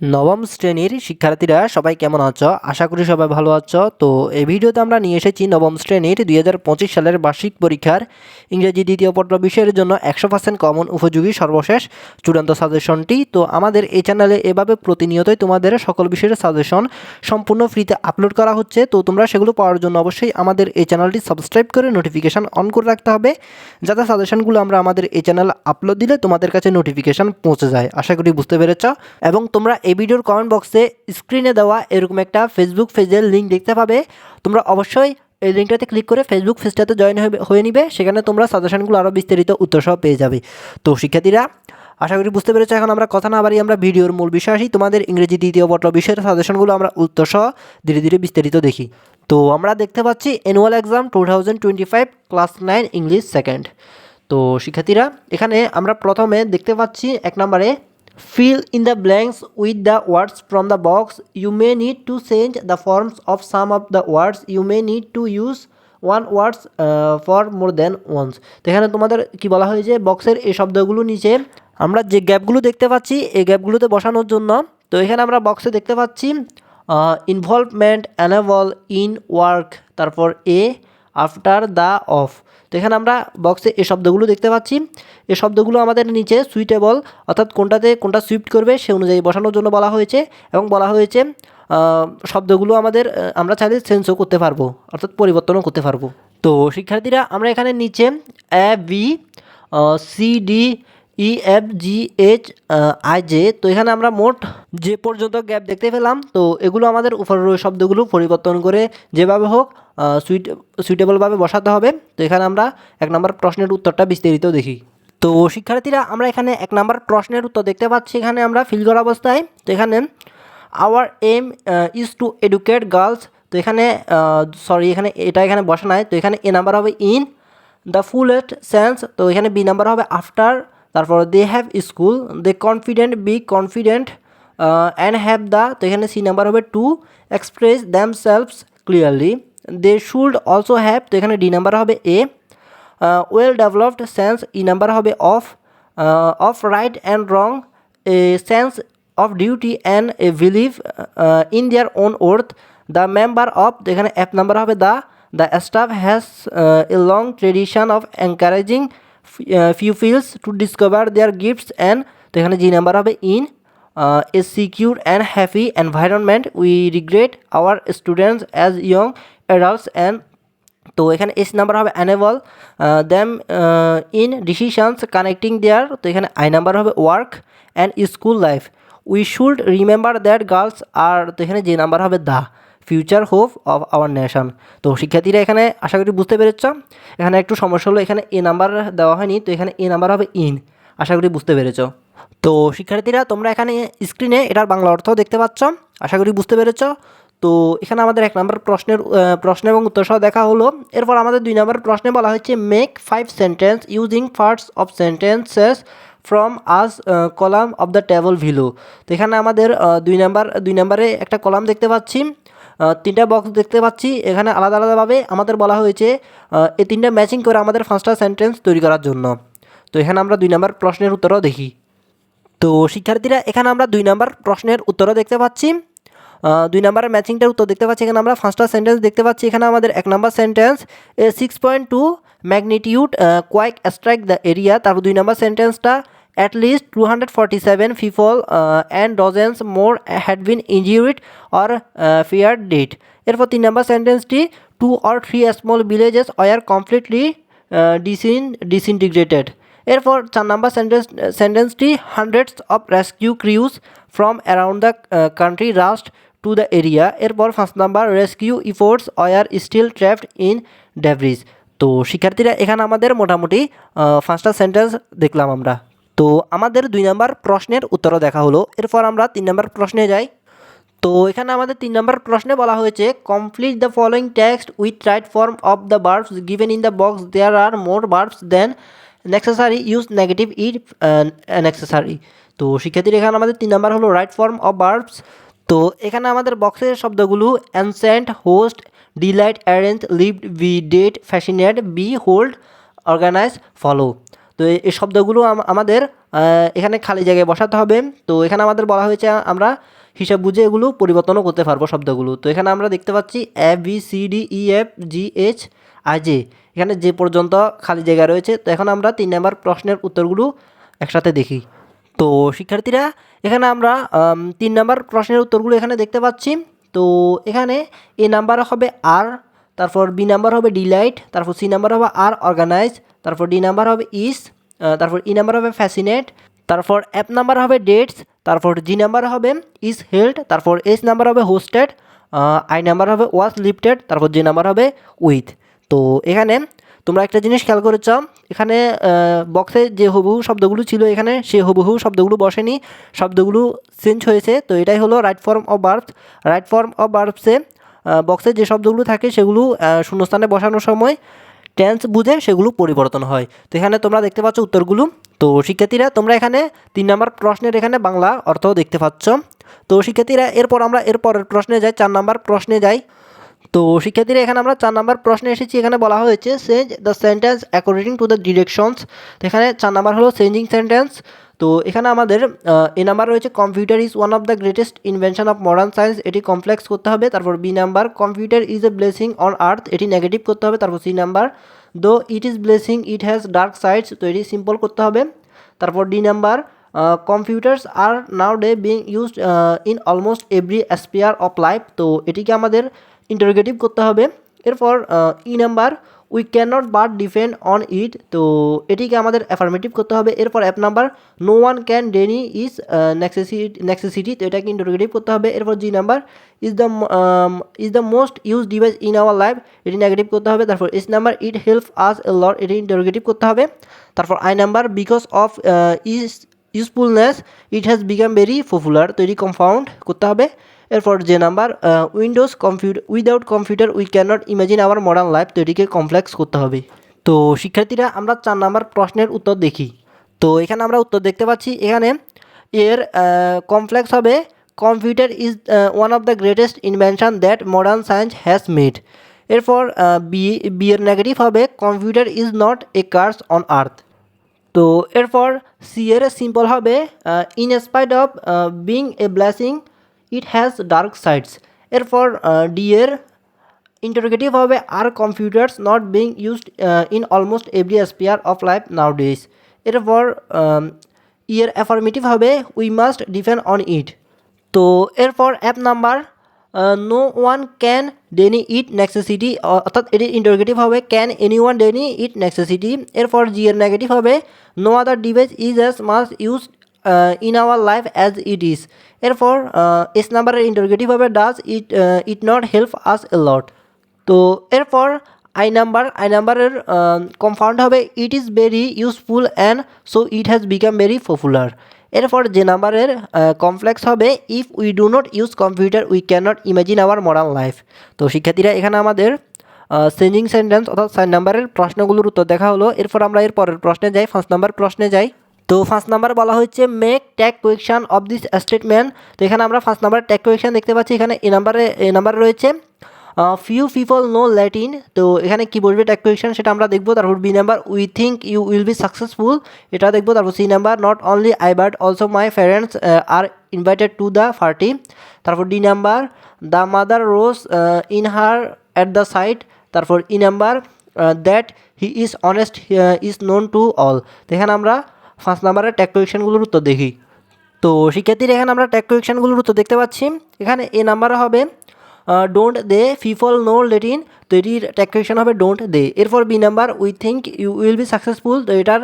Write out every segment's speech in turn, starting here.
নবম শ্রেণির শিক্ষার্থীরা, সবাই কেমন আছো? আশা করি সবাই ভালো আছো। তো এই ভিডিওতে আমরা নিয়ে এসেছি নবম শ্রেণির দুই হাজার পঁচিশ সালের বার্ষিক পরীক্ষার ইংরেজি দ্বিতীয় পত্র বিষয়ের জন্য একশো পার্সেন্ট কমন উপযোগী সর্বশেষ চূড়ান্ত সাজেশনটি তো আমাদের এই চ্যানেলে এভাবে প্রতিনিয়তই তোমাদের সকল বিষয়ের সাজেশন সম্পূর্ণ ফ্রিতে আপলোড করা হচ্ছে। তো তোমরা সেগুলো পাওয়ার জন্য অবশ্যই আমাদের এই চ্যানেলটি সাবস্ক্রাইব করে নোটিফিকেশান অন করে রাখতে হবে। যাতে সাজেশনগুলো আমরা আমাদের এই চ্যানেল আপলোড দিলে তোমাদের কাছে নোটিফিকেশান পৌঁছে যায়। আশা করি বুঝতে পেরেছ। এবং তোমরা এই ভিডিওর কমেন্ট বক্সে স্ক্রিনে দেওয়া এরকম একটা ফেসবুক পেজের লিঙ্ক দেখতে পাবে। তোমরা অবশ্যই এই লিঙ্কটাতে ক্লিক করে ফেসবুক পেজটাতে জয়েন হয়ে নিবে, সেখানে তোমরা সাজেশনগুলো আরও বিস্তারিত উত্তরসহ পেয়ে যাবে। তো শিক্ষার্থীরা, আশা করি বুঝতে পেরেছ, এখন আমরা কথা না বাড়ি আমরা ভিডিওর মূল বিষয় আসি। তোমাদের ইংরেজি দ্বিতীয় পত্র বিষয়ের সাজেশনগুলো আমরা উত্তরসহ ধীরে ধীরে বিস্তারিত দেখি। তো আমরা দেখতে পাচ্ছি annual exam two thousand twenty five class nine English second তো শিক্ষার্থীরা, এখানে আমরা প্রথমে দেখতে পাচ্ছি এক নম্বরে Fill in the blanks with the words from the box. You may need to change the forms of some of the words. You may need to use one words for more than ones তো এখানে তোমাদের কি বলা হয়েছে বক্সের এই শব্দগুলো নিচে আমরা যে গ্যাপগুলো দেখতে পাচ্ছি, এই গ্যাপগুলোতে বসানোর জন্য, তো এখানে আমরা বক্সে দেখতে পাচ্ছি ইনভলভমেন্ট অ্যানেবল ইন ওয়ার্ক তারপর এ আফটার দ্য অফ এখানে আমরা বক্সে এ শব্দগুলো দেখতে পাচ্ছি। এ শব্দগুলো আমাদের নিচে সুইটেবল অর্থাৎ কোনটাতে কোনটা সুইফট করবে সে অনুযায়ী বসানোর জন্য বলা হয়েছে এবং বলা হয়েছে শব্দগুলো আমাদের আমরা চাইলে চেঞ্জও করতে পারব, অর্থাৎ পরিবর্তনও করতে পারব। তো শিক্ষার্থীরা, আমরা এখানে নিচে A B C D E F G H I J তো এখানে আমরা মোট যে পর্যন্ত গ্যাপ দেখতে পেলাম, তো এগুলো আমাদের উপরের শব্দগুলো পরিবর্তন করে যেভাবে হোক সুইট সুইটেবলভাবে বসাতে হবে। তো এখানে আমরা এক নম্বর প্রশ্নের উত্তরটা বিস্তারিত দেখি। তো শিক্ষার্থীরা, আমরা এখানে এক নম্বর প্রশ্নের উত্তর দেখতে পাচ্ছি। এখানে আমরা ফিল করা অবস্থায়, তো এখানে our aim is to educate girls তো এখানে সরি এখানে এটা এখানে বসা নাই। তো এখানে এ নাম্বার হবে ইন দ্য ফুলেস্ট সেন্স তো এখানে বি নাম্বার হবে আফটার তারপর they have school they confident be confident and have the তো এখানে সি নাম্বার হবে to express themselves clearly they should also have তো এখানে ডি নাম্বার হবে a well developed sense E number হবে of of right and wrong a sense of duty and a belief in their own worth the member of এখানে F number হবে the the staff has a long tradition of encouraging pupils to discover their gifts and তো এখানে G number হবে in a secure and happy environment we regret our students as young adults and তো এখানে S number হবে enable them in decisions connecting their তো এখানে I number হবে work and school life we should remember that girls are তো এখানে যে number হবে the future hope of our nation তো শিক্ষার্থীরা এখানে আশা করি বুঝতে পেরেছ। এখানে একটু সমস্যা হলো, এখানে এ নাম্বার দেওয়া হয়নি, তো এখানে এ নাম্বার হবে ইন আশা করি বুঝতে পেরেছ। তো শিক্ষার্থীরা, তোমরা এখানে স্ক্রিনে এটার বাংলা অর্থ দেখতে পাচ্ছ। আশা করি বুঝতে পেরেছ। তো এখানে আমাদের এক নম্বর প্রশ্নের প্রশ্ন এবং উত্তর সহ দেখা হলো। এরপর আমাদের দুই নম্বর প্রশ্নে বলা হচ্ছে make five sentence using parts of sentences from as column of the table below তো এখানে আমাদের দুই নাম্বার দুই নাম্বারে একটা কলাম দেখতে পাচ্ছি। তিনটা বক্স দেখতে পাচ্ছি। এখানে আলাদা আলাদাভাবে আমাদের বলা হয়েছে এই তিনটা ম্যাচিং করে আমাদের পাঁচটা সেন্টেন্স তৈরি করার জন্য। তো এখানে আমরা দুই নম্বর প্রশ্নের উত্তরও দেখি। তো শিক্ষার্থীরা, এখানে আমরা দুই নাম্বার প্রশ্নের উত্তরও দেখতে পাচ্ছি। দুই নাম্বারের ম্যাচিংটার উত্তর দেখতে পাচ্ছি। এখানে আমরা পাঁচটা সেন্টেন্স দেখতে পাচ্ছি। এখানে আমাদের এক number sentence six point two magnitude quake strike the area তারপর দুই নাম্বার সেন্টেন্সটা at least 247 people uh, and dozens more had been injured or uh, feared dead এরপর তিন নম্বর সেন্টেন্সটি two or three small villages were completely ডিসিন disintegrated এরপর চার নম্বর sentence সেন্টেন্সটি hundreds of rescue crews from around the country rushed to the area এরপর পাঁচ number rescue efforts were still trapped in debris তো শিক্ষার্থীরা এখানে আমাদের মোটামুটি পাঁচটা সেন্টেন্স দেখলাম আমরা। তো আমাদের দুই নম্বর প্রশ্নের উত্তরও দেখা হলো। এরপর আমরা তিন নম্বর প্রশ্নে যাই। তো এখানে আমাদের তিন নম্বর প্রশ্নে বলা হয়েছে complete the following text with right form of the verbs given in the box there are more verbs than necessary use negative it necessary তো শিক্ষার্থীর এখানে আমাদের তিন নম্বর হলো রাইট ফর্ম অফ বার্বস তো এখানে আমাদের বক্সের শব্দগুলো ancient host delight arrange lived be date fascinate be hold organise follow তো এই শব্দগুলো আমাদের এখানে খালি জায়গায় বসাতে হবে। তো এখানে আমাদের বলা হয়েছে, আমরা হিসাব বুঝে এগুলো পরিবর্তনও করতে পারব শব্দগুলো। তো এখানে আমরা দেখতে পাচ্ছি A B C D E F G H I J এখানে যে পর্যন্ত খালি জায়গা রয়েছে। তো এখন আমরা তিন নম্বর প্রশ্নের উত্তরগুলো একসাথে দেখি। তো শিক্ষার্থীরা, এখানে আমরা তিন নাম্বার প্রশ্নের উত্তরগুলো এখানে দেখতে পাচ্ছি। তো এখানে এ নাম্বার হবে আর তারপর বি নাম্বার হবে ডিলাইট তারপর সি নাম্বার হবে আর অর্গানাইজ তারপর ডি নাম্বার হবে ইস তারপর ই নাম্বার হবে ফ্যাসিনেট তারপর অ্যাপ নাম্বার হবে ডেটস তারপর জি নাম্বার হবে ইজ হেল্ড তারপর এস নাম্বার হবে হোস্টেড আই নাম্বার হবে ওয়াজ লিফটেড তারপর যে নাম্বার হবে উইথ তো এখানে তোমরা একটা জিনিস খেয়াল করেছ, এখানে বক্সে যে হুবহু শব্দগুলো ছিল এখানে সেই হুবহু শব্দগুলো বসেনি, শব্দগুলো চেঞ্জ হয়েছে। তো এটাই হলো right form of verbs right form of বার্বসে বক্সে যে শব্দগুলো থাকে সেগুলো শূন্যস্থানে বসানোর সময় টেন্স বুঝে সেগুলো পরিবর্তন হয়। তো এখানে তোমরা দেখতে পাচ্ছ উত্তরগুলো। তো শিক্ষার্থীরা, তোমরা এখানে তিন নম্বর প্রশ্নের এখানে বাংলা অর্থ দেখতে পাচ্ছ। তো শিক্ষার্থীরা, এরপর আমরা এর পরের প্রশ্নে যাই, চার নম্বর প্রশ্নে যাই। তো শিক্ষার্থীরা, এখানে আমরা চার নাম্বার প্রশ্নে এসেছি। এখানে বলা হয়েছে change the sentence according to the directions এখানে চার নাম্বার হলো চেঞ্জিং সেন্টেন্স তো এখানে আমাদের এ নাম্বার রয়েছে computer is one of the greatest invention of modern science এটি কমপ্লেক্স করতে হবে। তারপর B number computer is a blessing on earth এটি নেগেটিভ করতে হবে। তারপর C number though it is blessing it has dark sides তো এটি সিম্পল করতে হবে। তারপর D number computers are nowadays being used in almost every sphere of life তো এটিকে আমাদের ইন্টারোগেটিভ করতে হবে। এরপর E number we can not but defend on it তো এটিকে আমাদের অ্যাফার্মেটিভ করতে হবে। এরপর F number no one can deny is necessity necessity তো এটাকে ইন্টারোগেটিভ করতে হবে। এরপর G number is the is the most use device in our life এটি নেগেটিভ করতে হবে। তারপর S number it help us a lot এটি ইন্টারোগেটিভ করতে হবে। তারপর I number because of is usefulness it has become very popular তো এটি কম্পাউন্ড করতে হবে। এরপর J number windows computer without computer we can not imagine our modern life তো এটিকে কমপ্লেক্স করতে হবে। তো শিক্ষার্থীরা, আমরা চার নাম্বার প্রশ্নের উত্তর দেখি। তো এখানে আমরা উত্তর দেখতে পাচ্ছি, এখানে এর কমপ্লেক্স হবে computer is one of the greatest invention that modern science has made এরপর বি বি এর নেগেটিভ হবে computer is not a curse on earth তো এরপর সি এর সিম্পল হবে in spite of being a blessing it has dark sides. এরপর D এর interrogative হবে are computers not being used in almost every sphere of life nowadays এরপর ইয়ের affirmative হবে we must depend on it তো, এরপর F number no one can deny it necessity অর্থাৎ এটির ইন্টারোগেটিভ হবে can any one deny it necessity এরপর G এর নেগেটিভ হবে no other device is as much use in our life as it is এরপর S নাম্বারের interrogative হবে does it it not help us a lot তো এরপর I number I নাম্বারের compound হবে it is very useful and so it has become very popular এরপর J নাম্বারের complex হবে if we do not use computer we can not imagine our modern life তো শিক্ষার্থীরা, এখানে আমাদের চেঞ্জিং সেন্টেন্স অর্থাৎ সাইন নাম্বারের প্রশ্নগুলোর উত্তর দেখা হলো। এরপর আমরা এর পরের প্রশ্নে যাই ফার্স্ট নাম্বার প্রশ্নে যাই। তো ফার্স্ট নাম্বার বলা হচ্ছে make tag question of this statement তো এখানে আমরা ফার্স্ট নাম্বার ট্যাগ কোয়েকশন দেখতে পাচ্ছি, এখানে এ নাম্বারে এ নাম্বারে রয়েছে। ফিউ পিপল নো ল্যাটিন তো এখানে কি বলবে ট্যাগ কোয়েকশন সেটা আমরা দেখব। তারপর B number we think you will be successful এটা দেখব। তারপর C number not only I but also my parents are invited to the party তারপর D number the mother rose in her at the sight তারপর E number that he is honest is known to all এখানে আমরা first নাম্বারের tag কোয়েকশনগুলোর উত্তর দেখি। তো শিক্ষার্থীর, এখানে আমরা ট্যাগ কোয়েকশনগুলোর উত্তর দেখতে পাচ্ছি। এখানে এ নাম্বারে হবে ডোন্ট দে ফিফল নো লেটিন তো এটির ট্যাগ কোয়েকশন হবে ডোন্ট দে এরপর B number we think you will be successful তো এটার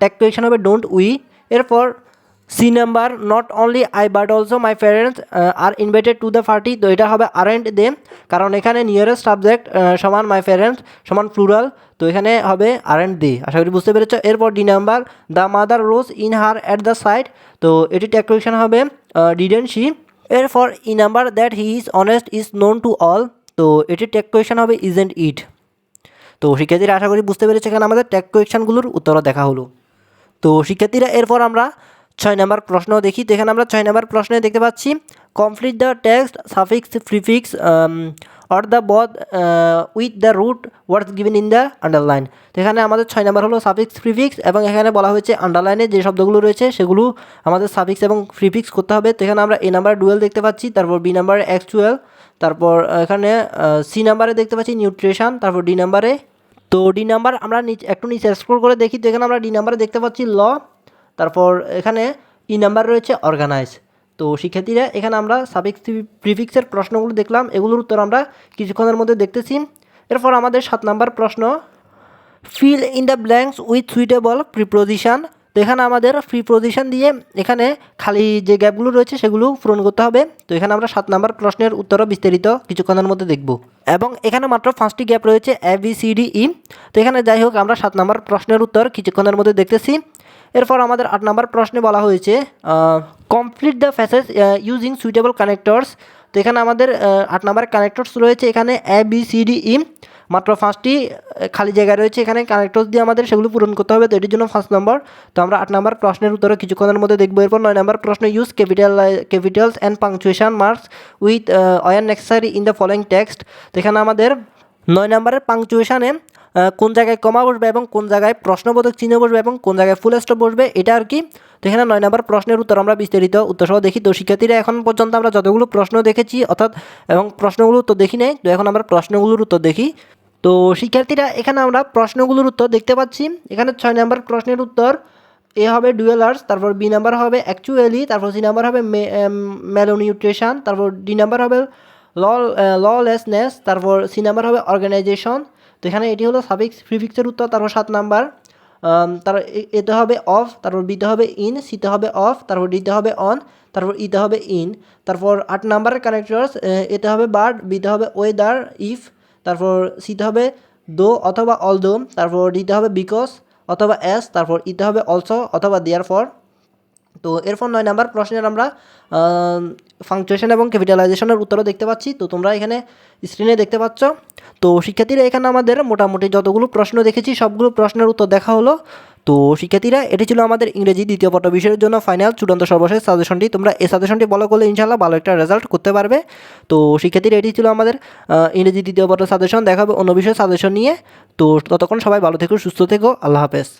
ট্যাগ কোয়েকশন হবে ডোন্ট উই এরপর C number not only I but also my parents are invited to the party তো এটা হবে আর এন্ড দে কারণ এখানে নিয়ারেস্ট সাবজেক্ট সমান মাই প্যারেন্টস সমান প্লুরাল তো এখানে হবে আর এন্ড দে আশা করি বুঝতে পেরেছ? এরপর D number the mother rose in her at the side তো এটি ট্যাগ কোয়েকশন হবে ডিডেন্ট শি এরপর E number that he is honest is known to all তো এটির ট্যাগ হবে ইজেন্ট ইট তো শিক্ষার্থীরা আশা করি বুঝতে পেরেছে এখানে আমাদের ট্যাগ কোয়েকশনগুলোর উত্তরও দেখা হলো। তো শিক্ষার্থীরা, এরপর আমরা ছয় নম্বর প্রশ্ন দেখি। তো এখানে আমরা ছয় নম্বর প্রশ্নে দেখতে পাচ্ছি complete the text suffix prefix or the both with the root words given in the underline তো এখানে আমাদের ছয় নাম্বার হলো সাফিক্স প্রিফিক্স এবং এখানে বলা হয়েছে আন্ডারলাইনে যে শব্দগুলো রয়েছে সেগুলো আমাদের সাফিক্স এবং প্রিফিক্স করতে হবে। তো এখানে আমরা এ নাম্বার ডুয়েল দেখতে পাচ্ছি, তারপর বি নাম্বারে অ্যাকচুয়াল তারপর এখানে সি নাম্বারে দেখতে পাচ্ছি নিউট্রিশন তারপর ডি নাম্বারে। তো ডি নাম্বার আমরা একটু নিচে স্ক্রল করে দেখি। তো এখানে আমরা ডি নাম্বারে দেখতে পাচ্ছি ল তারপর এখানে ই নাম্বার রয়েছে অর্গানাইজ তো শিক্ষার্থীরা, এখানে আমরা সাবিক্স প্রিফিক্সের প্রশ্নগুলো দেখলাম, এগুলোর উত্তর আমরা কিছুক্ষণের মধ্যে দেখতেছি। এরপর আমাদের সাত নাম্বার প্রশ্ন fill in the blanks with suitable preposition তো এখানে আমাদের প্রিপোজিশন দিয়ে এখানে খালি যে গ্যাপগুলো রয়েছে সেগুলো পূরণ করতে হবে। তো এখানে আমরা সাত নাম্বার প্রশ্নের উত্তরও বিস্তারিত কিছুক্ষণের মধ্যে দেখব। এবং এখানে মাত্র পাঁচটি গ্যাপ রয়েছে A B C D E তো এখানে যাই হোক, আমরা সাত নাম্বার প্রশ্নের উত্তর কিছুক্ষণের মধ্যে দেখতেছি। এরপর আমাদের আট নাম্বার প্রশ্নে বলা হয়েছে complete the phrases using suitable connectors তো এখানে আমাদের আট নাম্বার কানেক্টরস রয়েছে, এখানে A B C D E মাত্র পাঁচটি খালি জায়গা রয়েছে এখানে কানেক্টরস দিয়ে আমাদের সেগুলো পূরণ করতে হবে, তো এটির জন্য ফার্স্ট নম্বর তো আমরা আট নাম্বার প্রশ্নের উত্তরে কিছুক্ষণের মধ্যে দেখব, এরপর নয় নাম্বার প্রশ্ন use capital capitals and punctuation marks with where necessary in the following text তো এখানে আমাদের নয় নম্বরের পাংচুয়েশনে কোন জায়গায় কমা বসবে এবং কোন জায়গায় প্রশ্নবোধক চিহ্ন বসবে এবং কোন জায়গায় ফুল স্টপ বসবে, এটা আর কি। তো এখানে নয় নম্বর প্রশ্নের উত্তর আমরা বিস্তারিত উত্তরসহ দেখি। তো শিক্ষার্থীরা এখন পর্যন্ত আমরা যতগুলো প্রশ্ন দেখেছি, অর্থাৎ এবং প্রশ্নগুলোর উত্তর দেখি নাই, তো এখন আমরা প্রশ্নগুলোর উত্তর দেখি। তো শিক্ষার্থীরা, এখানে আমরা প্রশ্নগুলোর উত্তর দেখতে পাচ্ছি। এখানে ছয় নম্বর প্রশ্নের উত্তর, এ হবে ডুয়েলার্স, তারপর বি নাম্বার হবে অ্যাকচুয়ালি, তারপর সি নাম্বার হবে ম্যালোনিউট্রিশন তারপর ডি নাম্বার হবে ল ললেসনেস, তারপর সি নাম্বার হবে অর্গানাইজেশন তো এখানে এটি হলো সাবিক্স প্রিফিক্সের উত্তর, তারপর সাত নাম্বার। তার এতে হবে অফ তারপর বিতে হবে ইন সিতে হবে অফ তারপর ডিতে হবে অন তারপর ইতে হবে ইন তারপর আট নাম্বারের কানেক্টরস এতে হবে বার্ড বিতে হবে ওয়েদার ইফ তারপর সিতে হবে দো অথবা অল দো তারপর ডিতে হবে বিকজ অথবা এস তারপর ইতে হবে অলসো অথবা দেয়ার ফর তো এরপর নয় নাম্বার প্রশ্নের আমরা ফাংচুয়েশন এবং ক্যাপিটালাইজেশনের উত্তরও দেখতে পাচ্ছি। তো তোমরা এখানে স্ক্রিনে দেখতে পাচ্ছ। তো শিক্ষার্থীরা এখানে আমাদের মোটামুটি যতগুলো প্রশ্ন দেখেছি, সবগুলো প্রশ্নের উত্তর দেখা হলো। তো শিক্ষার্থীরা, এটি ছিল আমাদের ইংরেজি দ্বিতীয় পত্র বিষয়ের জন্য ফাইনাল। চূড়ান্ত সর্বশেষ সাজেশনটি তোমরা এই সাজেশনটি ফলো করলে ইনশাল্লাহ ভালো একটা রেজাল্ট করতে পারবে। তো শিক্ষার্থীরা, এটি ছিল আমাদের ইংরেজি দ্বিতীয় পত্র সাজেশন দেখা হবে অন্য বিষয়ে সাজেশন নিয়ে। তো ততক্ষণ সবাই ভালো থেকো, সুস্থ থেকো। আল্লাহ হাফেজ।